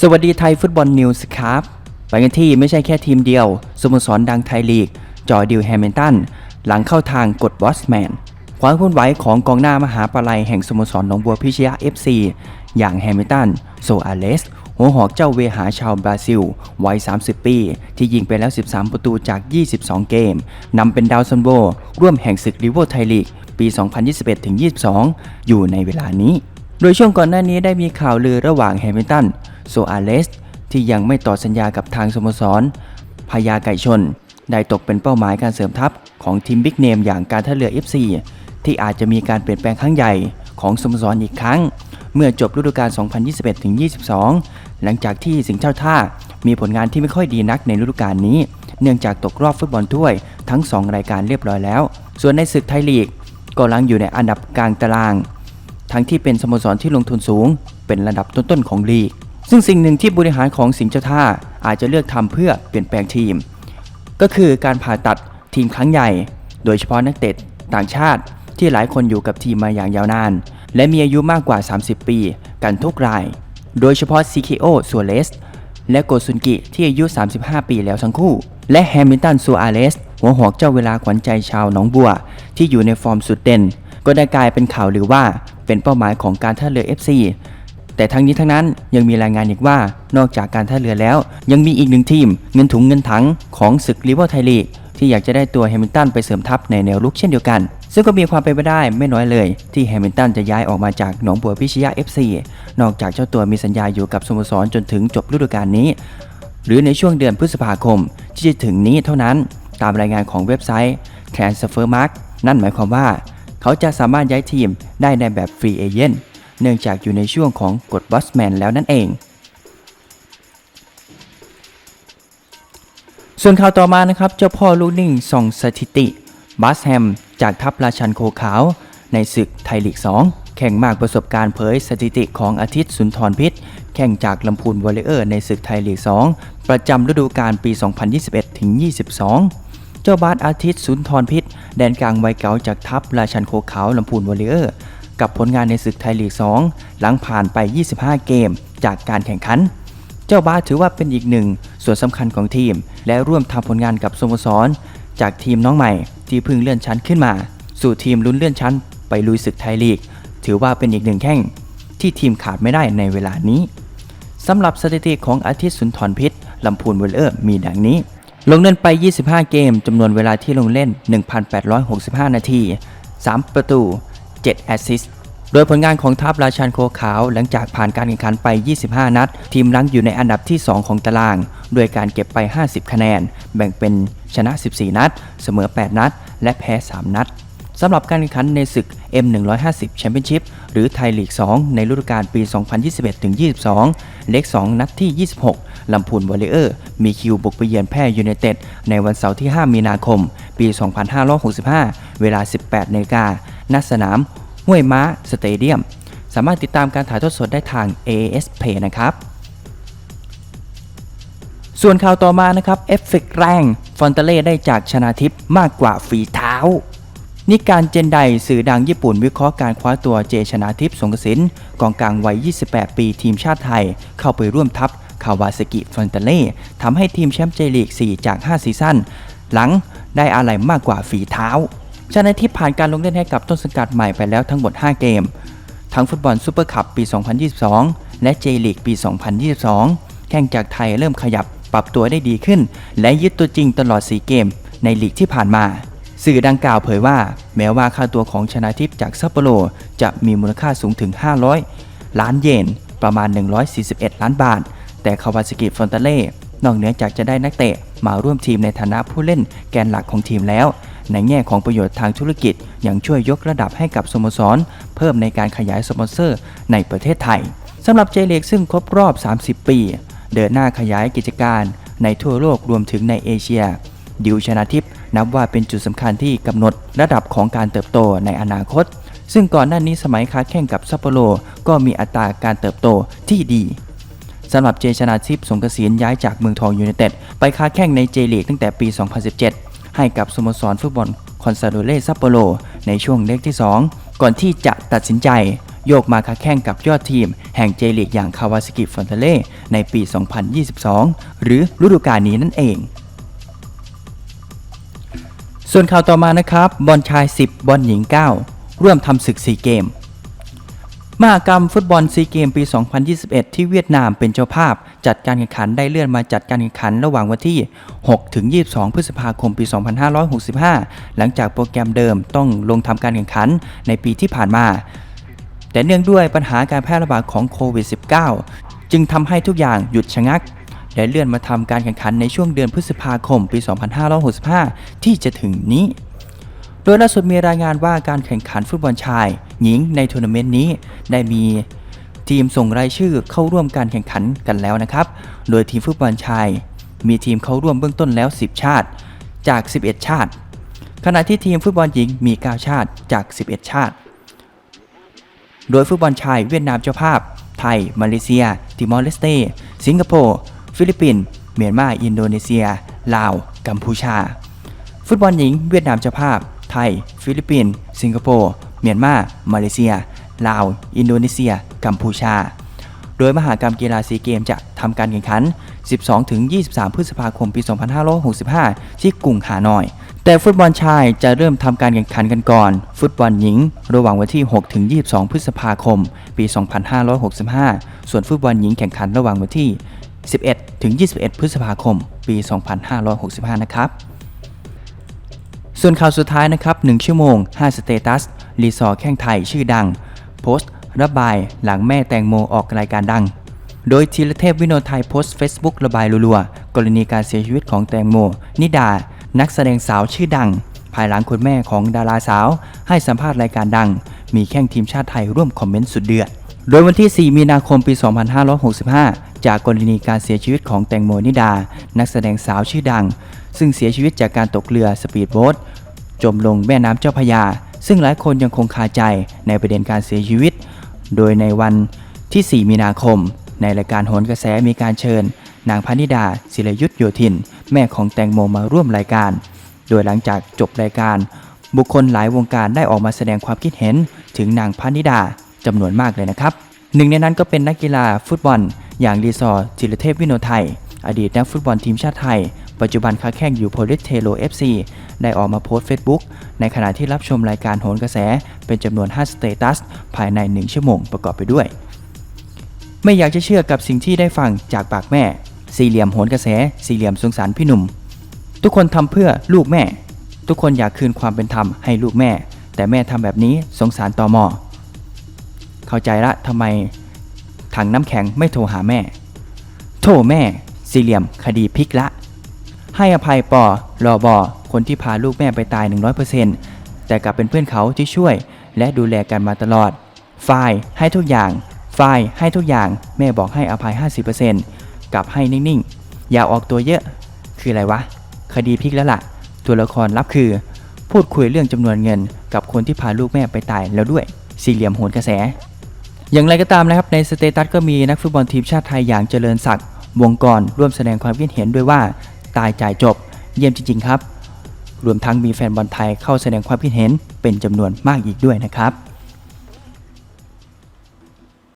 สวัสดีไทยฟุตบอลนิวส์ครับไปกันที่ไม่ใช่แค่ทีมเดียว สโมสรดังไทยลีก จอร์ดิวแฮมิลตัน หลังเข้าทางกดบอสแมน ความเคลื่อนไหวของกองหน้ามหาปลัยแห่งสโมสรหนองบัวพิชยา FC อย่างแฮมิลตัน โซอาเลส หัวหอกเจ้าเวหาชาวบราซิล วัย 30 ปี ที่ยิงไปแล้ว 13 ประตูจาก 22 เกม นำเป็นดาวซันโบร่วมแห่งศึกลิเวอร์ไทยลีก ปี 2021-22 อยู่ในเวลานี้ โดยช่วงก่อนหน้านี้ได้มีข่าวลือระหว่างแฮมิลตัน โซอาเลส ที่ยังไม่ต่อสัญญากับทางสโมสรพญาไก่ชน ได้ตกเป็นเป้าหมายการเสริมทัพของทีมบิ๊กเนมอย่างการท่าเรือ FC ที่อาจจะมีการเปลี่ยนแปลงครั้งใหญ่ของสโมสรอีกครั้ง เมื่อจบฤดูกาล 2021-22 หลังจากที่สิงห์เจ้าท่า มีผลงานที่ไม่ค่อยดีนักในฤดูกาลนี้ เนื่องจากตกรอบฟุตบอลถ้วยทั้ง 2 รายการเรียบร้อยแล้ว ส่วนในศึกไทยลีกก็ลังอยู่ในอันดับกลางตาราง ทั้งที่เป็นสโมสรที่ลงทุนสูง เป็นระดับต้นๆของลีก ซึ่งสิ่งหนึ่งที่บริหารของสิงห์เจ้าท่าอาจจะเลือกทำเพื่อเปลี่ยนแปลงทีม ก็คือการผ่าตัดทีมครั้งใหญ่ โดยเฉพาะนักเตะต่างชาติที่หลายคนอยู่กับทีมมาอย่างยาวนาน และมีอายุมากกว่า 30 ปี กันทุกราย โดยเฉพาะซีเคโอซัวเลสและโกซุนกิที่อายุ 35 ปีแล้วทั้งคู่ และแฮมิลตันซัวอาเลสหัวหอกเจ้าเวลาขวัญใจชาวหนองบัว ที่อยู่ในฟอร์มสุดเด่น ก็ได้กลายเป็นข่าวหรือว่าเป็นเป้าหมายของการท่าเรือ FC แต่ทั้งนี้ทั้งนั้นยังมีรายงานอีกว่านอกจากการท่าเรือแล้ว ยังมีอีกหนึ่งทีม เงินถุงเงินถังของศึกลิเวอร์ไทยลีกที่อยากจะได้ตัวแฮมิลตันไปเสริมทัพในแนวรุกเช่นเดียวกัน ซึ่งก็มีความเป็นไปได้ไม่น้อยเลย ที่แฮมิลตันจะย้ายออกมาจากหนองบัวพิชยา FC นอกจากเจ้าตัวมีสัญญาอยู่กับสโมสรจนถึงจบฤดูกาลนี้ หรือในช่วงเดือนพฤษภาคมที่จะถึงนี้เท่านั้น ตามรายงานของเว็บไซต์ Transfermarkt นั่นหมายความว่า เขาจะสามารถย้ายทีมได้ในแบบฟรีเอเจนต์ เนื่องจากอยู่ในช่วงของกฎบอสแมนแล้วนั่นเอง ส่วนข่าวต่อมานะครับ เจ้าพ่อลูกนิ่งส่องสถิติบัสแฮมจากทัพราชันโคขาว ในศึกไทยลีก 2 แข่งมากประสบการณ์เผยสถิติของอาทิตย์สุนทรพิษ แข่งจากลำพูนวอลเลเยอร์ในศึกไทยลีก 2 ประจำฤดูกาลปี 2021-22เจ้าบาสอาทิตย์สุนทรพิษ แดนกลางวัยเก่าจากทัพราชันโคขาวลำพูนวอลเลเยอร์ กับผลงานในศึกไทยลีก 2 หลังผ่านไป 25 เกมจากการแข่งขัน เจ้าบาสถือว่าเป็นอีกหนึ่ง ส่วนสำคัญของทีม และร่วมทำผลงานกับสโมสร จากทีมน้องใหม่ ที่เพิ่งเลื่อนชั้นขึ้นมา สู่ทีมลุ้นเลื่อนชั้น ไปลุยศึกไทยลีก ถือว่าเป็นอีกหนึ่งแข้งที่ทีมขาดไม่ได้ในเวลานี้สำหรับสถิติของอาทิตย์สุนทรพิษลำพูนเวลเลอร์มีดังนี้ ลงเล่นไป 25 เกมจำนวนเวลาที่ลงเล่น 1,865 นาที 3 ประตู 7 แอสซิสต์โดยผลงานของทัพราชันโคขาวหลังจากผ่านการแข่งขันไป 25 นัด ทีมลังอยู่ในอันดับที่ 2 ของตารางด้วยการเก็บไป 50 คะแนน แบ่งเป็นชนะ 14 นัด เสมอ 8 นัด และแพ้ 3 นัดสำหรับการแข่งขันในศึก M150 Championship หรือไทยลีก 2 ในฤดูกาลปี 2021-22 เลข 2 นัดที่ 26 ลำพูนวอลเลเยอร์ มีคิวบุกไปเยือนแพร่ยูไนเต็ดในวันเสาร์ที่ 5 มีนาคม ปี 2565 เวลา 18นาฬิกา ณสนามห้วยม้าสเตเดียม สามารถติดตามการถ่ายทอดสดได้ทาง AS Play นะครับ ส่วนข่าวต่อมานะครับ เอฟเฟกแรง ฟอนเตเล่ได้จากชนาทิพมากกว่าฝีเท้านิการเจนไดสื่อดังญี่ปุ่นวิเคราะห์การคว้าตัวเจชนาทิพสงกสินกองกลางวัย 28 ปีทีมชาติไทย เข้าไปร่วมทัพคาวาสกิฟอนเตเล่ทำให้ทีมแชมป์เจลีก 4 จาก 5 ซีซั่นหลังได้อะไรมากกว่าฝีเท้า ชนะทิพย์ผ่านการลงเล่นให้กับต้นสังกัดใหม่ไปแล้วทั้งหมด 5 เกม ทั้งฟุตบอลซูเปอร์คัพปี 2022 และเจลีกปี 2022 แข่งจากไทยเริ่มขยับปรับตัวได้ดีขึ้น และยึดตัวจริงตลอด 4 เกม ในลีกที่ผ่านมา สื่อดังกล่าวเผยว่า แม้ว่าค่าตัวของชนะทิพย์จากซัปโปโรจะมีมูลค่าสูงถึง 500 ล้านเยน ประมาณ 141 ล้านบาท แต่คาวาสกิฟอนเตเล่นอกเหนือจากจะได้นักเตะมาร่วมทีมในฐานะผู้เล่นแกนหลักของทีมแล้ว ในแง่ของประโยชน์ทางธุรกิจ ยังช่วยยกระดับให้กับสโมสร เพิ่มในการขยายสปอนเซอร์ในประเทศไทยสำหรับเจเล็กซึ่งครบรอบ 30 ปี เดินหน้าขยายกิจการในทั่วโลกรวมถึงในเอเชีย ดิวชนาทิพย์นับว่าเป็นจุดสำคัญที่กำหนดระดับของการเติบโตในอนาคต ซึ่งก่อนหน้านี้สมัยค้าแข่งกับซัปโปโรก็มีอัตราการเติบโตที่ดีสำหรับเจชนาทิพย์สงกระสินย้ายจากเมืองทองยูไนเต็ดไปค้าแข่งในเจลีกตั้งแต่ปี 2017 ให้กับสโมสรฟุตบอลคอนซาโดเล่ซัปโปโรในช่วงเล็กที่ 2 ก่อนที่จะตัดสินใจโยกมาค้าแข่งกับยอดทีม แห่งเจลีกอย่างคาวาสกิฟอนเทเล่ในปี 2022 หรือฤดูกาลนี้นั่นเอง ส่วนข่าวต่อมานะครับ บอลชาย 10 บอลหญิง 9 ร่วมทำศึกซีเกม มหากรรมฟุตบอลซีเกมปี 2021 ที่เวียดนามเป็นเจ้าภาพ จัดการแข่งขันได้เลื่อนมาจัดการแข่งขันระหว่างวันที่ 6 ถึง 22 พฤษภาคมปี 2565 หลังจากโปรแกรมเดิมต้องลงทำการแข่งขันในปีที่ผ่านมา แต่เนื่องด้วยปัญหาการแพร่ระบาดของโควิด -19 จึงทำให้ทุกอย่างหยุดชะงัก และเลื่อนมาทำการแข่งขันในช่วงเดือนพฤษภาคมปี 2565 ที่จะถึงนี้ โดยล่าสุดมีรายงานว่าการแข่งขันฟุตบอลชาย หญิงในทัวร์นาเมนต์นี้ได้มีทีมส่งรายชื่อเข้าร่วมการแข่งขันกันแล้วนะครับ โดยทีมฟุตบอลชาย มีทีมเข้าร่วมเบื้องต้นแล้ว 10 ชาติจาก 11 ชาติ ขณะที่ทีมฟุตบอลหญิงมี 9 ชาติจาก 11 ชาติ โดยฟุตบอลชายเวียดนามเจ้าภาพ ไทย มาเลเซีย ติมอร์เลสเต สิงคโปร์ ฟิลิปปินส์ เมียนมา อินโดนีเซีย ลาว กัมพูชา ฟุตบอลหญิงเวียดนามเจ้าภาพ ไทย ฟิลิปปินส์สิงคโปร์เมียนมามาเลเซีย ลาว อินโดนีเซีย กัมพูชา โดยมหากรรมกีฬาซีเกมจะทำการแข่งขัน 12-23 พฤษภาคมปี 2565 ที่กรุงฮานอย แต่ฟุตบอลชายจะเริ่มทำการแข่งขันกันก่อน ฟุตบอลหญิง ระหว่างวันที่ 6-22 พฤษภาคม ปี 2565 ส่วนฟุตบอลหญิงแข่งขันระหว่างวันที่11-21 พฤษภาคม ปี 2565 นะครับ ส่วนข่าวสุดท้ายนะครับ 1 ชั่วโมง 5 สเตตัส รีสอร์ทแข่งไทยชื่อดัง โพสต์ ระบายหลังแม่แตงโมออกรายการดัง โดยธีรเทพวิโนไทยโพสต์ Facebook ระบายรัวๆ กรณีการเสียชีวิตของแตงโม นิดา นักแสดงสาวชื่อดัง ภายหลังคุณแม่ของดาราสาว ให้สัมภาษณ์รายการดัง มีแข่งทีมชาติไทยร่วมคอมเมนต์สุดเดือด โดยวันที่ 4 มีนาคม ปี 2565 จากกรณีการเสียชีวิตของแตงโมนิดา นักแสดงสาวชื่อดัง ซึ่งเสียชีวิตจากการตกเรือสปีดโบ๊ทจมลงแม่น้ำเจ้าพยา ซึ่งหลายคนยังคงคาใจในประเด็นการเสียชีวิต โดยในวันที่ 4 มีนาคม ในรายการโหนกระแสมีการเชิญ นางพนิดา ศิรยุทธโยธิน แม่ของแตงโมมาร่วมรายการ โดยหลังจากจบรายการ บุคคลหลายวงการได้ออกมาแสดงความคิดเห็น ถึงนางพนิดาจำนวนมากเลยนะครับหนึ่งในนั้นก็เป็นนักกีฬาฟุตบอล อย่างรีซอร์จิรเทพวิโนไทย อดีตนักฟุตบอลทีมชาติไทย ปัจจุบันค้าแข่งอยู่โพลิสเทโล FC ได้ออกมาโพสต์ Facebook ในขณะที่รับชมรายการโหนกระแส เป็นจำนวน 5 สเตตัส ภายใน 1 ชั่วโมงประกอบไปด้วย ไม่อยากจะเชื่อกับสิ่งที่ได้ฟังจากปากแม่ สี่เหลี่ยมโหนกระแส สี่เหลี่ยมสงสารพี่หนุ่ม ทุกคนทำเพื่อลูกแม่ ทุกคนอยากคืนความเป็นธรรมให้ลูกแม่ แต่แม่ทำแบบนี้สงสารตอมอเข้าใจละทำไม ถังน้ำแข็งไม่โทรหาแม่ โทรแม่ สี่เหลี่ยม คดีพลิกละ ให้อภัยปอรอบอคนที่พาลูกแม่ไปตาย 100%แต่กลับเป็นเพื่อนเขาที่ช่วย และดูแลกันมาตลอด ฝ่ายให้ทุกอย่าง ฝ่ายให้ทุกอย่าง แม่บอกให้อภัย 50%กลับให้นิ่งๆ อย่าออกตัวเยอะ คืออะไรวะ คดีพลิกแล้วล่ะ ตัวละครลับคือ พูดคุยเรื่องจำนวนเงิน กับคนที่พาลูกแม่ไปตายแล้วด้วย สี่เหลี่ยมโหนกระแส อย่างไรก็ตามนะครับในสเตตัสก็มีนักฟุตบอลทีมชาติไทยอย่างเจริญศักดิ์วงกรร่วมแสดงความคิดเห็นด้วยว่าตายจ่ายจบ เยี่ยมจริง ๆ ครับ รวมทั้งมีแฟนบอลไทยเข้าแสดงความคิดเห็นเป็นจำนวนมากอีกด้วยนะครับ